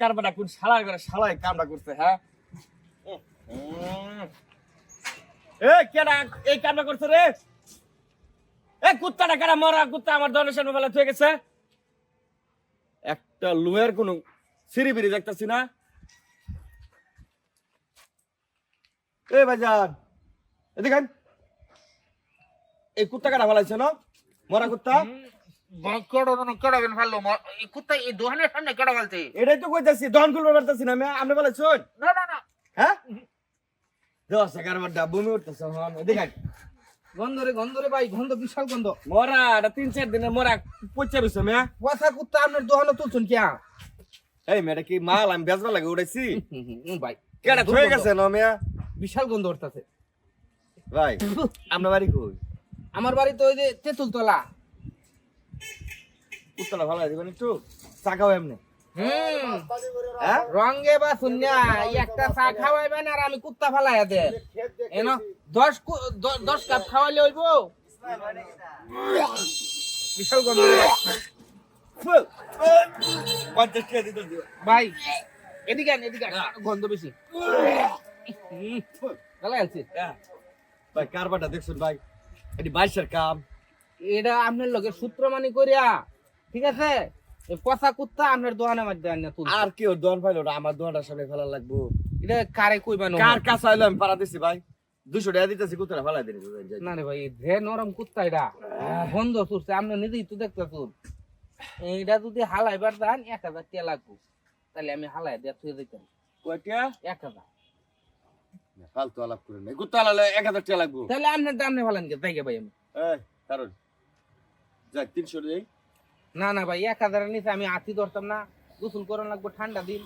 কারবারটা কোন করে করছে হ্যাঁ? এই করছে রে? এ, কুত্তাটা মরা কুত্তা? আমার সামনে ফেলা থয়ে গেছে। একটা লুয়ের কোন সিঁড়ি বিড়ি দেখতেছি না। এ বাজার এদিকে এই কুত্তা কাটা ফেলাইছে, না? মরা কুত্তা? এটাই তো কইতাছি দহন খুলবার পারতাছি না আমি বলে শুন। না না না। হ্যাঁ? দশ এগারো বার বমি উঠতেছে হন গন্ধ রে গন্ধ রে ভাই গন্ধ বিশাল গন্ধ। মরা এটা তিন চার দিনের মরা পচে রয়েছে মেয়া। পয়সা কুত্তা আপনার তুলছুন কিয়া এই মেয়েটা কি মাল আমি বেচবা লাগে উড়াইছি? ভাই। কেডা থয়ে গেছে না মেয়া? বিশাল গন্ধ উঠতেছে। ভাই আপনার বাড়ি কই? আমার বাড়ি তো ওই যে তেঁতুল ভালো দিবেন একটু চাকাও এমনি। হ্যাঁ? রঙে বা শূন্য একটা চা খাওয়াইবেন আর আমি কুত্তা ফালাই দে। এনো দশ দশ কাপ খাওয়াইলে হইব। বিশাল গন্ধ। পঞ্চাশ টাকা দিতে ভাই এদিকে আন, এদিকে গন্ধ বেশি। আনছি। হ্যাঁ। ভাই কারবারটা দেখছেন ভাই? এটি বাইশের কাম। এটা আপনার লগে সূত্র মানি করিয়া ঠিক আছে? পচা কুত্তা আপনার দোকানে মধ্যে আনিয়া তুল আর কি ওর দোয়ান পাইলো না আমার দোয়ানটার সামনে ফেলা লাগবো। এটা কারে কইবানো কার কাছে আইলো আমি পাড়া দিছি ভাই। দুশো টাকা দিতেছি কুত্তাটা দিন না রে ভাই ধে নরম কুত্তা এটা। বন্ধ চুরছে আপনি নিজেই তো দেখতেছুন এইটা যদি হালাইবার দান এক হাজার টাকা লাগবো। তাহলে আমি হালাই দিয়ে থুয়ে দিতাম। কয়টা এক হাজার। ফালতু আলাপ করে নেই কুত্তা আলালে এক হাজার টাকা লাগবো। তাহলে আপনার ভালান তাই গে ভাই আমি। কারণ। যাক তিনশো দেই। না না ভাই এক হাজারের নিচে আমি আতি ধরতাম না। গোসল করান লাগবো ঠান্ডা দিন।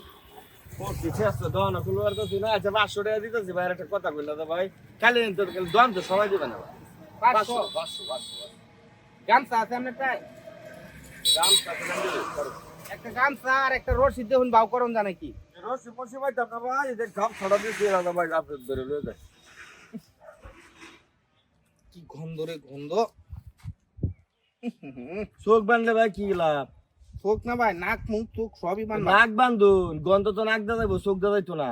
আচ্ছা পাঁচশো টাকা দিতেছি ভাই একটা কথা তো ভাই। কালি তো সবাই দিবে না ভাই। পাঁচশো। পাঁচশো পাঁচশো গামছা আছে আপনার তাই একটা গামছা আর একটা রশি দেখুন বাউ করন জানে কি। ভাই দাম না ভাই যে ঘাম ছড়া দিয়েছি না ভাই আপনি ধরে লয়ে যায়। কি গন্ধ রে গন্ধ। চোখ বানলে ভাই কি লাভ? চোখ না ভাই নাক মুখ চোখ সবই মান নাক বান্ধুন গন্ধ তো নাক দা যাইবো চোখ দা যাইতো না।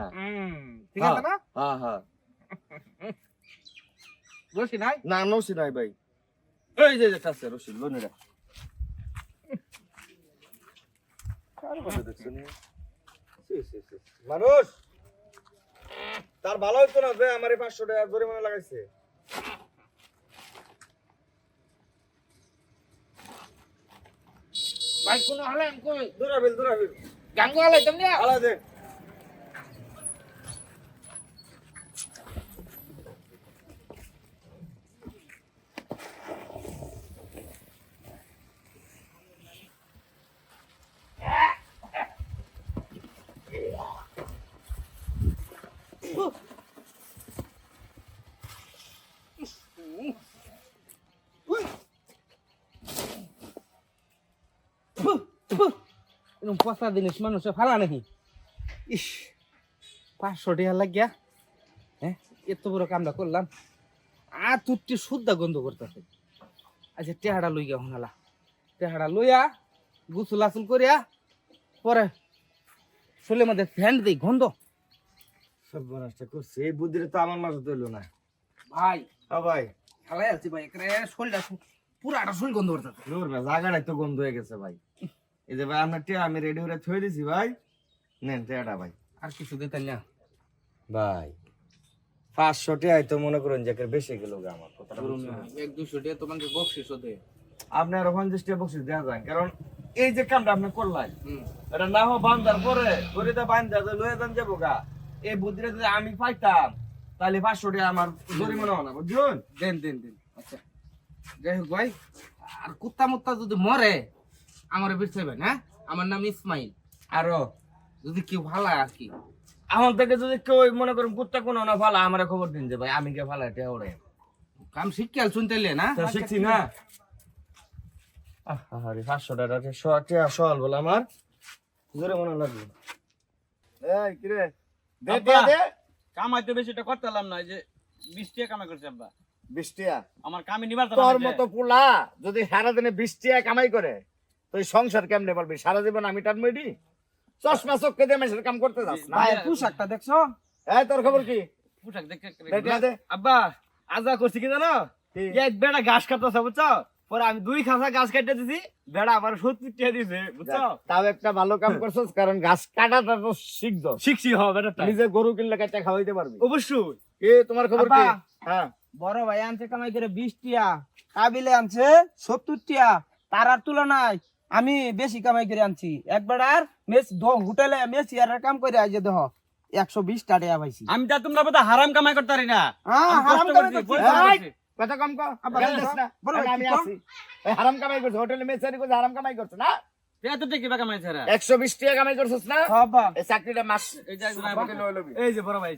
ঠিক আছে না? হ্যাঁ হ্যাঁ রশি নাই? না নসি নাই ভাই। এই যে যে কাছে রসি লোনেরা মানুষ তার ভালো হইতো না যে আমার এই পাঁচশো টাকা জরিমানা লাগাইছে। ভাই কোন হলেন কই দূরাবিল দূরাবিল গাঙ্গু হলাই তুমি আলা দে এরকম পচা জিনিস মানুষে ফালা নাকি? ইস পাঁচশো টাকা লাগিয়া হ্যাঁ? এত বড় কামটা করলাম আর তুটি শুদ্ধা গন্ধ করতেছে। আচ্ছা টেহাড়া লইয়া হনালা টেহাড়া লইয়া গুসুল আসুল করিয়া পরে শোলে মধ্যে ফ্যান দিই গন্ধ। সব বনাসটা করছে এই বুদ্ধিটা তো আমার মাঝে তৈল না। ভাই হ্যাঁ ভাই। খেলাই আছি ভাই এখানে শোলটা পুরাটা শোল গন্ধ করতেছে। ভাই জায়গাটাই তো গন্ধ হয়ে গেছে ভাই। এই যে ভাই আপনার টিয়া আমি রেডি হয়ে থয়ে দিছি ভাই। নেন টিয়াটা ভাই। আর কিছু দিতেন না। ভাই পাঁচশো টিয়াই তো মনে করেন যে বেশি গেল গা আমার কথাটা এক দুশো টাকা তোমাকে বকশিস হতে আপনি আরও পঞ্চাশ টাকা বকশিস দেওয়া যায় কারণ এই যে কামটা আপনি করলাই হুম। এটা না হোক বান্ধার পরে গরিতে বান্ধা যে লয়ে যান যাব গা এই বুদ্ধিটা যদি আমি পাইতাম তাহলে পাঁচশো টাকা আমার জরিমানা হলো না বুঝছেন? দেন দেন দেন। আচ্ছা যাই হোক ভাই আর কুত্তা মুত্তা যদি মরে আমার বিচাইবেন হ্যাঁ আমার নাম ইসমাইল। আরও যদি কেউ ভালো আর কি। আমার থেকে যদি কেউ মনে করেন কুত্তা কোনো না ভালো আমার খবর দিন যে ভাই আমি কে ভালো টিয়া ওড়ে কাম শিখিয়াল শুনতেলে না? তা শিখছি না। আরে পাঁচশো টাকা বলে আমার? জোরে মনে লাগবে এই কিরে দে। টিয়া দে কামাই তো বেশিটা করতেলাম না যে বিশ টাকা কামাই করছে আব্বা। বিশ টিয়া আমার কামে নিবার তোর মতো পোলা যদি সারাদিনে বিশ টাকা কামাই করে তুই সংসার কেমনে পারবি? সারা জীবন আমি টানবো এটি? চশমা চোখকে দিয়ে মেসের কাম করতে যাস না? পোশাকটা দেখছ? এই তোর খবর কি? পোশাক দেখে দে আব্বা আজা করছি কি জানো? কি? এই বেড়া ঘাস কাটতেছে বুঝছ? পরে আমি দুই খাসা গাছ কেটে দিছি বেড়া আবার সত্তর টাকা দিছে বুঝছ? তাও একটা ভালো কাম করছস কারণ গাছ কাটাটা তো শিখছ। শিখছি হ বেড়াটা। নিজে গরু কিনলে কাটা খাওয়াইতে পারবি। অবশ্যই। কি তোমার খবর কি? হ্যাঁ। বড় ভাই আনছে কামাই করে বিশ টিয়া কাবিলে আনছে সত্তর টিয়া তার আর তুলনায় আমি বেশি কামাই করে আনছি। একবার আর মেস হোটেলে মেস ইয়ারের কাম করে আজ দেহ একশো বিশ টাকা পাইছি। আমি তা তোমরা বোধ হারাম কামাই করতে পারি না। হ্যাঁ, করছি, করছি। কথা কম আমি আছি হারাম কামাই করছ হোটেলে করছে হারাম কামাই করছ একশো বিশ টাকা কামাই করছস না? বাবা চাকরিটা মাস এই যে বড় ভাই?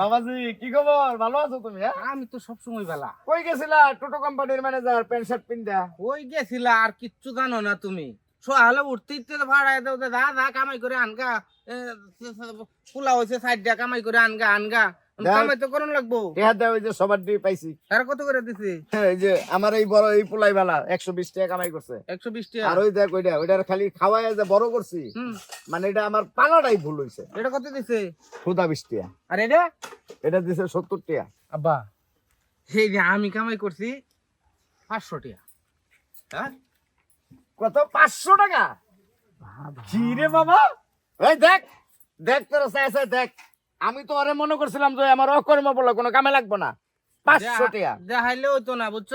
বাবাজি কি খবর? ভালো আছো তুমি হ্যাঁ? আমি তো সবসময় বেলা। কই গেছিলা টোটো কোম্পানির ম্যানেজার প্যান্ট শার্ট পিন্দা ওই গেছিলা? আর কিচ্ছু জানো না তুমি। সকালে উঠতে উঠতে তো ভাড়ায় দাও দা দা কামাই করে আনগা। এ, পোলা হয়েছে সাইড কামাই করে আনগা আনগা। তো করুন লাগবো। টেহা দেওয়া ওই যে সবার দিয়ে পাইছি। আর কত করে দিছি? এই যে আমার এই বড় এই পোলাই বালা একশো বিশ টাকা কামাই করছে। একশো বিশ আর ওই দেখ ওইটা ওইটার খালি খাওয়াই যে বড় করছি মানে এটা আমার পালাটাই ভুল হইছে। এটা কত দিছে? খুদা বিশ টাকা। আর এটা? এটা দিছে সত্তর টাকা। আব্বা সেই যে আমি কামাই করছি পাঁচশো টাকা। হ্যাঁ? কত? পাঁচশো টাকা? কি রে বাবা? এই দেখ দেখ তোর চাইছে দেখ। আমি তো আরে মনে করছিলাম যে আমার অকর্ম বলে কোনো কামে লাগবো না। পাঁচশো টাকা দেখাইলে হইতো না বুঝছ?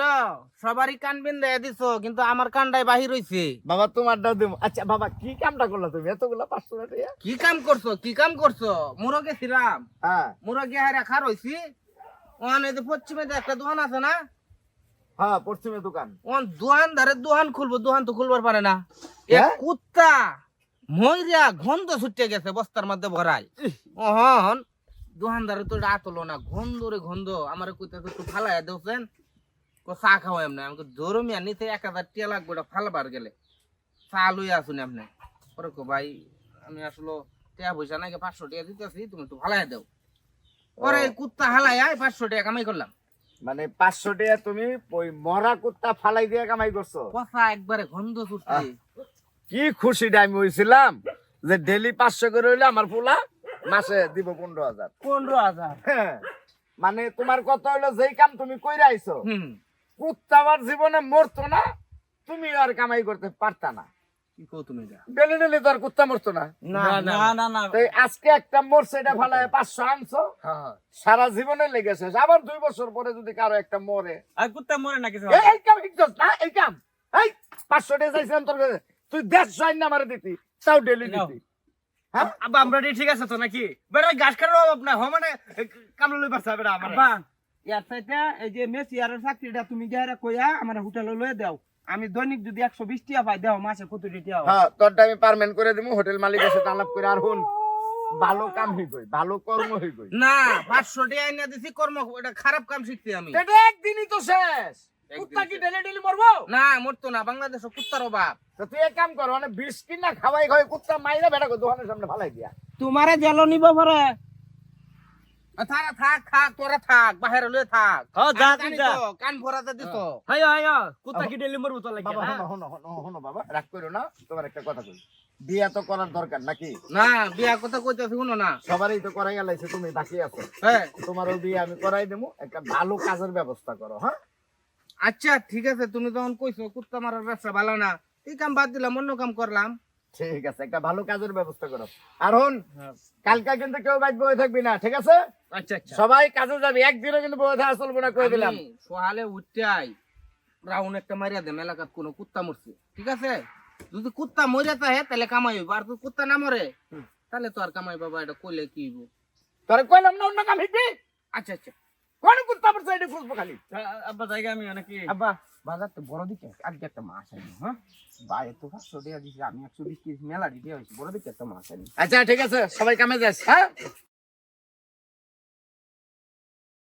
সবারই কান দেয়া দিছো কিন্তু আমার কানটাই বাহির হইছে। বাবা তোমার দাও দিব আচ্ছা বাবা কি কামটা করলা তুমি? এতগুলো পাঁচশো টাকা কি কাম করছ? কি কাম করছ? মুরো গেছিলাম হ্যাঁ। মুরো গিয়ে হারা খার হইছি। ওখানে যে পশ্চিমে একটা দোকান আছে না? হ্যাঁ পশ্চিমে দোকান। ওখান দোকান ধারে দোকান খুলবো দোকান তো খুলবার পারে না। হ্যাঁ? কুত্তা! ময়রা গন্ধ ছুটে গেছে বস্তার মধ্যে ভরাই। ওহন দোকানদারে তো রাতলো না গন্ধ রে গন্ধ। আমার কুত্তা তো ফালাই দেওছেন কো চা খাওয়াই এমনি। আমাকে জোরমিয়া নিতে এক হাজার টিয়া লাগবে ওটা ফালবার গেলে। চা লই আসুন আপনি ওরে কো ভাই আমি আসলে টিয়া পয়সা নাকি পাঁচশো টাকা দিতেছি তুমি একটু ফালাই দাও। এই কুত্তা হালাই আয় পাঁচশো টাকা কামাই করলাম। মানে পাঁচশো টাকা তুমি ওই মরা কুত্তা ফালাই দিয়ে কামাই করছ? কথা একবারে গন্ধ ছুটছে। কি খুশিটা আমি হয়েছিলাম যে ডেলি পাঁচশো করে হইলে আমার পোলা মাসে দিব পনেরো হাজার। পনেরো হাজার। হ্যাঁ, মানে তোমার কথা হলো যেই কাম তুমি কইরা আইছো হুম। কুত্তা আমার জীবনে মরতো না তুমি আর কামাই করতে পারতা না। কি কো তুমি এটা? ডেলি ডেলি তো আর কুত্তা মরতো না। না না না না এই আজকে একটা মরছে এটা ফালায় পাঁচশো আনছো হ্যাঁ সারা জীবনে লেগেছে আবার দুই বছর পরে যদি কারও একটা মরে। আর কুত্তা মরে না কিছু এই- এই কাম এই কাম এই পাঁচশো টাকা চাইছিলাম তোর কাছে। তুই দেড়শো আইন না আমারে দিতি তাও ডেলি দিতি। হ্যাঁ? আমরা ঠিক আছে তো নাকি? বেড়া গাছ কাটার অভাব না হ মানে কামলা লই পারছে বেড়া আমার। ইয়ার সাইতে এই যে মেসি আর চাকরিটা তুমি গিয়ে কইয়া আমার হোটেলে লয়ে দাও। আমি দৈনিক যদি একশো বিশ টিয়া পাই দাও মাসে কত টিয়া হয়? হ্যাঁ তোরটা আমি পারমেন্ট করে দিব হোটেল মালিকের সাথে আলাপ করে আর হুন ভালো কাম হই গই ভালো কর্ম হই গই না পাঁচশো টিয়া এনে দিছি কর্ম এটা খারাপ কাম শিখছি আমি। এটা একদিনই তো শেষ। কুত্তা কি ডেলি ডেলি মরবো? না মরতো না বাংলাদেশে কুত্তার অভাব। তো তুই এক কাম কর মানে বিষ কিনা খাওয়াই খাওয়াই কুত্তা মাইরা বেটা কর দোকানের সামনে ফালাই দিয়া। তোমারে জেল নিব পরে। থাক থাক থাক তোরা থাক বাহিরে লয়ে থাক। হ্যাঁ, যা তুই যা। কান ভরাতে দিত হাই হাই কুত্তা কি ডেলি মরবো তো লাগে বাবা হনো হনো হনো হনো বাবা রাগ করো না তোমার একটা কথা কই। বিয়া তো করার দরকার নাকি? না বিয়া কথা কইতেছি শুনো না। সবারই তো করাই গেলাইছে তুমি বাকি আছো। হ্যাঁ। তোমারও বিয়ে আমি করাই দেবো একটা ভালো কাজের ব্যবস্থা করো হ্যাঁ? আচ্ছা ঠিক আছে তুমি যখন কইছো কুত্তা মারার ব্যবসা ভালো না এই কাম বাদ দিলাম অন্য কাম করলাম। ঠিক আছে একটা ভালো কাজের ব্যবস্থা করো। আর হন কালকা কিন্তু কেউ বাইক বয়ে থাকবি না ঠিক আছে? আচ্ছা আচ্ছা। সবাই কাজে যাবি একদিনও কিন্তু বয়ে থাকা চলবে না কয়ে দিলাম। আমি উঠতে উঠাই রাউন্ড একটা মারিয়া দেম এলাকাত কোনো কুত্তা মরছে ঠিক আছে? যদি কুত্তা মরিয়া থাকে তাহলে কামাই হইব আর যদি কুত্তা না মরে তাহলে তো আর কামাই বাবা এটা কইলে কি হইব? তোরে কইলাম না অন্য কাম হিকবি আচ্ছা আচ্ছা। কোন কুত্তা পড়ছে এটা খুঁজবো খালি আব্বা জায়গা আমি নাকি আব্বা বাজার তো বড় দিকে আজকে একটা মাছ আনি হ্যাঁ? বাইরে তো পাঁচশো আমি একশো বিশ মেলা দিতে হয়েছি বড় দিকে একটা মাছ আনি। আচ্ছা ঠিক আছে সবাই কামে যাস হ্যাঁ?